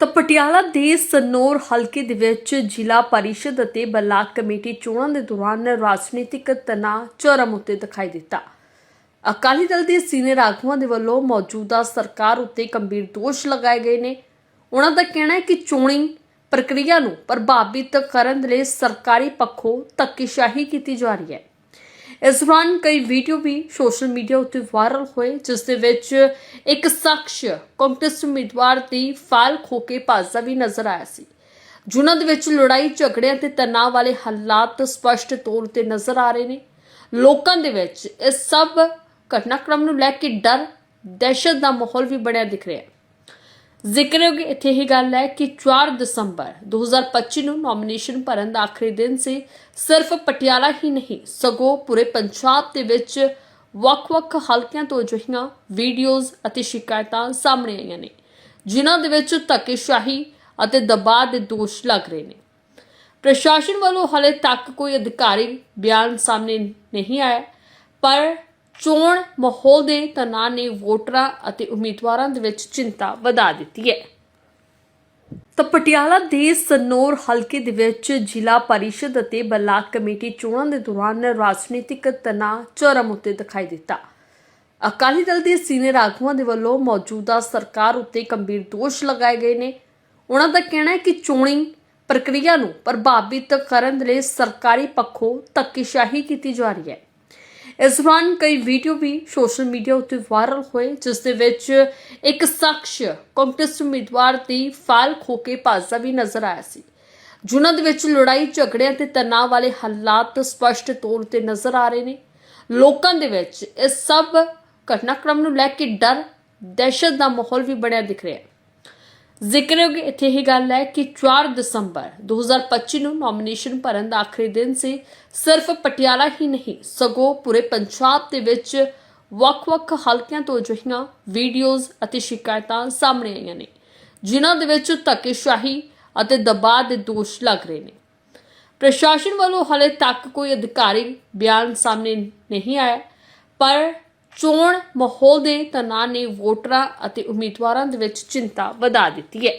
ਤਾਂ ਪਟਿਆਲਾ ਦੇ ਸਨੌਰ ਹਲਕੇ ਦੇ ਵਿੱਚ ਜ਼ਿਲ੍ਹਾ ਪਰਿਸ਼ਦ ਅਤੇ ਬਲਾਕ ਕਮੇਟੀ ਚੋਣਾਂ ਦੇ ਦੌਰਾਨ ਰਾਜਨੀਤਿਕ ਤਣਾਅ ਚਰਮ ਉੱਤੇ ਦਿਖਾਈ ਦਿੱਤਾ। ਅਕਾਲੀ ਦਲ ਦੇ ਸੀਨੀਅਰ ਆਗੂਆਂ ਦੇ ਵੱਲੋਂ ਮੌਜੂਦਾ ਸਰਕਾਰ ਉੱਤੇ ਗੰਭੀਰ ਦੋਸ਼ ਲਗਾਏ ਗਏ ਨੇ। ਉਹਨਾਂ ਦਾ ਕਹਿਣਾ ਹੈ ਕਿ ਚੋਣੀ ਪ੍ਰਕਿਰਿਆ ਨੂੰ ਪ੍ਰਭਾਵਿਤ ਕਰਨ ਦੇ ਲਈ ਸਰਕਾਰੀ ਪੱਖੋਂ ਧੱਕੇਸ਼ਾਹੀ ਕੀਤੀ ਜਾ ਰਹੀ ਹੈ। ਇਸ ਦੌਰਾਨ ਕਈ ਵੀਡੀਓ ਵੀ ਸੋਸ਼ਲ ਮੀਡੀਆ ਉੱਤੇ ਵਾਇਰਲ ਹੋਏ, ਜਿਸ ਦੇ ਵਿੱਚ ਇੱਕ ਸ਼ਖਸ ਕਾਂਗਰਸ ਉਮੀਦਵਾਰ ਦੀ ਫਾਈਲ ਖੋ ਕੇ ਭਾਜਦਾ ਵੀ ਨਜ਼ਰ ਆਇਆ ਸੀ। ਜਿਨ੍ਹਾਂ ਦੇ ਵਿੱਚ ਲੜਾਈ, ਝਗੜਿਆਂ ਤੇ ਤਣਾਅ ਵਾਲੇ ਹਾਲਾਤ ਸਪਸ਼ਟ ਤੌਰ ਤੇ ਨਜ਼ਰ ਆ ਰਹੇ ਨੇ। ਲੋਕਾਂ ਦੇ ਵਿੱਚ ਇਸ ਸਭ ਘਟਨਾਕ੍ਰਮ ਨੂੰ ਲੈ ਕੇ ਡਰ, ਦਹਿਸ਼ਤ ਦਾ ਮਾਹੌਲ ਵੀ ਬਣਿਆ ਦਿਖ ਰਿਹਾ ਹੈ। ਜ਼ਿਕਰਯੋਗ ਇੱਥੇ ਹੀ ਗੱਲ ਹੈ ਕਿ 4 ਦਸੰਬਰ 2025 ਨੂੰ ਨੋਮੀਨੇਸ਼ਨ ਭਰਨ ਦਾ ਆਖਰੀ ਦਿਨ ਸੀ। ਸਿਰਫ ਪਟਿਆਲਾ ਹੀ ਨਹੀਂ, ਸਗੋਂ ਪੂਰੇ ਪੰਜਾਬ ਦੇ ਵਿੱਚ ਵੱਖ-ਵੱਖ ਹਲਕਿਆਂ ਤੋਂ ਅਜਿਹੀਆਂ ਵੀਡੀਓਜ਼ ਅਤੇ ਸ਼ਿਕਾਇਤਾਂ ਸਾਹਮਣੇ ਆਈਆਂ ਨੇ, ਜਿਨ੍ਹਾਂ ਦੇ ਵਿੱਚ ਧੱਕੇਸ਼ਾਹੀ ਅਤੇ ਦਬਾਅ ਦੇ ਦੋਸ਼ ਲੱਗ ਰਹੇ ਨੇ। ਪ੍ਰਸ਼ਾਸਨ ਵੱਲੋਂ ਹਾਲੇ ਤੱਕ ਕੋਈ ਅਧਿਕਾਰੀ ਬਿਆਨ ਸਾਹਮਣੇ ਨਹੀਂ ਆਇਆ, ਪਰ ਚੋਣ ਮਾਹੌਲ ਦੇ ਤਣਾਅ ਨੇ ਵੋਟਰਾਂ ਅਤੇ ਉਮੀਦਵਾਰਾਂ ਦੇ ਵਿੱਚ ਚਿੰਤਾ ਵਧਾ ਦਿੱਤੀ ਹੈ। ਤਾਂ ਪਟਿਆਲਾ ਦੇ ਸਨੌਰ ਹਲਕੇ ਦੇ ਵਿੱਚ ਜ਼ਿਲ੍ਹਾ ਪਰਿਸ਼ਦ ਅਤੇ ਬਲਾਕ ਕਮੇਟੀ ਚੋਣਾਂ ਦੇ ਦੌਰਾਨ ਰਾਜਨੀਤਿਕ ਤਣਾਅ ਚਰਮ ਉੱਤੇ ਦਿਖਾਈ ਦਿੱਤਾ। ਅਕਾਲੀ ਦਲ ਦੇ ਸੀਨੀਅਰ ਆਗੂਆਂ ਦੇ ਵੱਲੋਂ ਮੌਜੂਦਾ ਸਰਕਾਰ ਉੱਤੇ ਗੰਭੀਰ ਦੋਸ਼ ਲਗਾਏ ਗਏ ਨੇ। ਉਹਨਾਂ ਦਾ ਕਹਿਣਾ ਹੈ ਕਿ ਚੋਣੀ ਪ੍ਰਕਿਰਿਆ ਨੂੰ ਪ੍ਰਭਾਵਿਤ ਕਰਨ ਦੇ ਲਈ ਸਰਕਾਰੀ ਪੱਖੋਂ ਧੱਕੇਸ਼ਾਹੀ ਕੀਤੀ ਜਾ ਰਹੀ ਹੈ। ਇਸ ਦੌਰਾਨ ਕਈ ਵੀਡੀਓ ਵੀ ਸੋਸ਼ਲ ਮੀਡੀਆ ਉੱਤੇ ਵਾਇਰਲ ਹੋਏ, ਜਿਸ ਦੇ ਵਿੱਚ ਇੱਕ ਸ਼ਖਸ ਕਾਂਗਰਸ ਉਮੀਦਵਾਰ ਦੀ ਫਾਈਲ ਖੋ ਕੇ ਭੱਜਦਾ ਵੀ ਨਜ਼ਰ ਆਇਆ ਸੀ। ਜਿਨ੍ਹਾਂ ਦੇ ਵਿੱਚ ਲੜਾਈ ਝਗੜਿਆਂ ਤੇ ਤਣਾਅ ਵਾਲੇ ਹਾਲਾਤ ਸਪਸ਼ਟ ਤੌਰ ਤੇ ਨਜ਼ਰ ਆ ਰਹੇ ਨੇ। ਲੋਕਾਂ ਦੇ ਵਿੱਚ ਇਸ ਸਭ ਘਟਨਾਕ੍ਰਮ ਨੂੰ ਲੈ ਕੇ ਡਰ, ਦਹਿਸ਼ਤ ਦਾ ਮਾਹੌਲ ਵੀ ਬਣਿਆ ਦਿਖ ਰਿਹਾ ਹੈ। ਜ਼ਿਕਰਯੋਗ ਇੱਥੇ ਇਹ ਗੱਲ ਹੈ ਕਿ 4 ਦਸੰਬਰ 2025 ਨੂੰ ਨੋਮੀਨੇਸ਼ਨ ਭਰਨ ਦਾ ਆਖਰੀ ਦਿਨ ਸੀ। ਸਿਰਫ ਪਟਿਆਲਾ ਹੀ ਨਹੀਂ, ਸਗੋਂ ਪੂਰੇ ਪੰਜਾਬ ਦੇ ਵਿੱਚ ਵੱਖ-ਵੱਖ ਹਲਕਿਆਂ ਤੋਂ ਅਜਿਹੀਆਂ ਵੀਡੀਓਜ਼ ਅਤੇ ਸ਼ਿਕਾਇਤਾਂ ਸਾਹਮਣੇ ਆਈਆਂ ਨੇ, ਜਿਨ੍ਹਾਂ ਦੇ ਵਿੱਚ ਧੱਕੇਸ਼ਾਹੀ ਅਤੇ ਦਬਾਅ ਦੇ ਦੋਸ਼ ਲੱਗ ਰਹੇ ਨੇ। ਪ੍ਰਸ਼ਾਸਨ ਵੱਲੋਂ ਹਾਲੇ ਤੱਕ ਕੋਈ ਅਧਿਕਾਰੀ ਬਿਆਨ ਸਾਹਮਣੇ ਨਹੀਂ ਆਇਆ, ਪਰ ਚੋਣ ਮਾਹੌਲ ਦੇ ਤਣਾਅ ਨੇ ਵੋਟਰਾਂ ਅਤੇ ਉਮੀਦਵਾਰਾਂ ਦੇ ਵਿੱਚ ਚਿੰਤਾ ਵਧਾ ਦਿੱਤੀ ਹੈ।